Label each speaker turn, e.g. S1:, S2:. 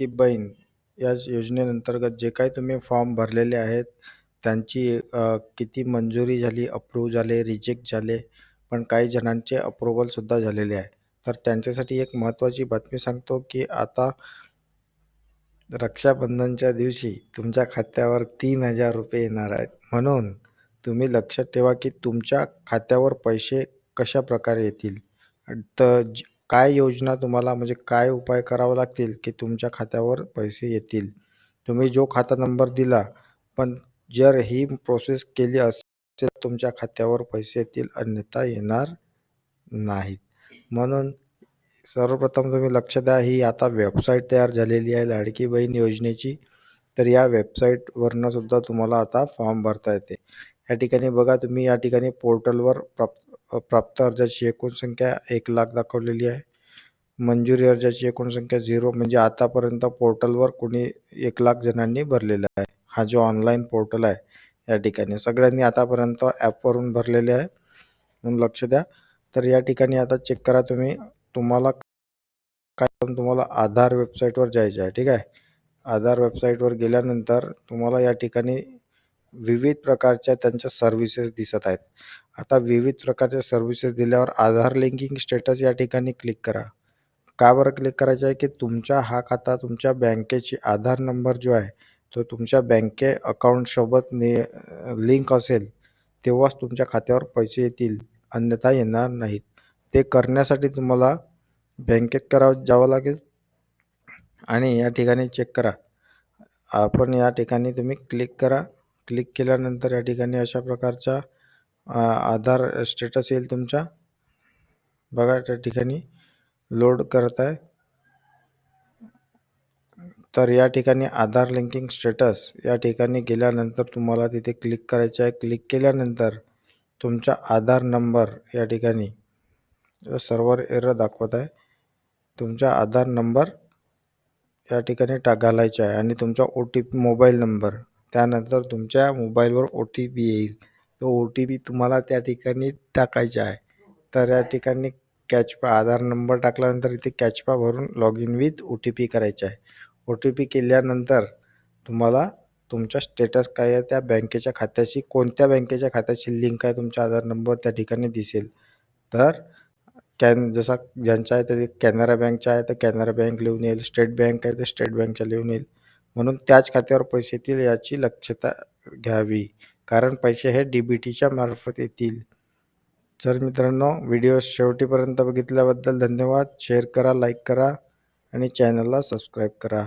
S1: लाडकी बहीण या योजनेअंतर्गत जे काही तुम्ही फॉर्म भरलेले आहेत त्यांची अ, किती मंजुरी झाली अप्रूव्ह झाले रिजेक्ट झाले पण काही जणांचे अप्रुव्हलसुद्धा झालेले आहे. तर त्यांच्यासाठी एक महत्त्वाची बातमी सांगतो की आता रक्षाबंधनच्या दिवशी तुमच्या खात्यावर तीन हजार रुपये येणार आहेत. म्हणून तुम्ही लक्षात ठेवा की तुमच्या खात्यावर पैसे कशा प्रकारे येतील. तर ज- काय योजना तुम्हाला म्हणजे काय उपाय करावे लागतील की तुमच्या खात्यावर पैसे येतील? तुम्ही जो खाता नंबर दिला पण जर ही प्रोसेस केली असेल तुमच्या खात्यावर पैसे येतील अन्यथा येणार नाहीत. म्हणून सर्वप्रथम तुम्ही लक्ष द्या ही आता वेबसाईट तयार झालेली आहे लाडकी बहीण योजनेची. तर या वेबसाईटवरनं सुद्धा तुम्हाला आता फॉर्म भरता येते. या ठिकाणी बघा तुम्ही या ठिकाणी पोर्टलवर प्राप्त प्राप्त अर्जाची एकूण संख्या एक लाख दाखवलेली आहे. मंजुरी अर्जाची एकूण संख्या झिरो म्हणजे आतापर्यंत पोर्टलवर कोणी एक लाख जणांनी भरलेला आहे. हा जो ऑनलाईन पोर्टल आहे या ठिकाणी. सगळ्यांनी आतापर्यंत ॲपवरून भरलेले आहे. म्हणून लक्ष द्या. तर या ठिकाणी आता चेक करा तुम्ही. तुम्हाला काय तुम्हाला आधार वेबसाईटवर जायचं आहे. ठीक आहे? आधार वेबसाईटवर गेल्यानंतर तुम्हाला या ठिकाणी विविध प्रकारच्या त्यांच्या सर्व्हिसेस दिसत आहेत. आता विविध प्रकारच्या सर्व्हिसेस दिल्यावर आधार लिंकिंग स्टेटस या ठिकाणी क्लिक करा. का बरं क्लिक करायचं आहे? की तुमचा हा खाता तुमच्या बँकेची आधार नंबर जो आहे तो तुमच्या बँके अकाउंटसोबत ने लिंक असेल तेव्हाच तुमच्या खात्यावर पैसे येतील अन्यथा येणार नाहीत. ते करण्यासाठी तुम्हाला बँकेत करावं जावं लागेल. आणि या ठिकाणी चेक करा. आपण या ठिकाणी तुम्ही क्लिक करा. क्लिक केल्यानंतर या ठिकाणी अशा प्रकारचा आधार स्टेटस येईल तुमचा. बघा त्या ठिकाणी. लोड करत आहे. तर या ठिकाणी आधार लिंकिंग स्टेटस या ठिकाणी गेल्यानंतर तुम्हाला तिथे क्लिक करायचं आहे. क्लिक केल्यानंतर तुमचा आधार नंबर या ठिकाणी सर्व्हर एरर दाखवत आहे. तुमचा आधार नंबर या ठिकाणी टा घालायचा आहे आणि तुमचा O T P mobile number त्यानंतर तुमच्या मोबाईलवर ओ टी पी येईल. तो ओ टी पी तुम्हाला त्या ठिकाणी टाकायचा आहे. तर या ठिकाणी कॅचपा आधार नंबर टाकल्यानंतर इथे कॅचपा भरून log in with O T P करायचे आहे. ओ टी पी केल्यानंतर तुम्हाला तुमचा स्टेटस काय आहे त्या बँकेच्या खात्याशी कोणत्या बँकेच्या खात्याशी लिंक आहे तुमचा आधार नंबर त्या ठिकाणी दिसेल. तर कॅन जसा ज्यांचा आहे ते कॅनरा बँकचा आहे तर कॅनरा बँक लिहून येईल स्टेट बँक आहे तर स्टेट बँकच्या लिहून येईल. म्हणून त्याच खात्यावर पैसे येतील याची लक्षता घ्यावी. कारण पैसे हे डी बी टीच्या मार्फत येतील. तर मित्रांनो व्हिडिओ शेवटीपर्यंत बघितल्याबद्दल धन्यवाद. शेअर करा लाईक करा आणि चॅनलला सबस्क्राईब करा.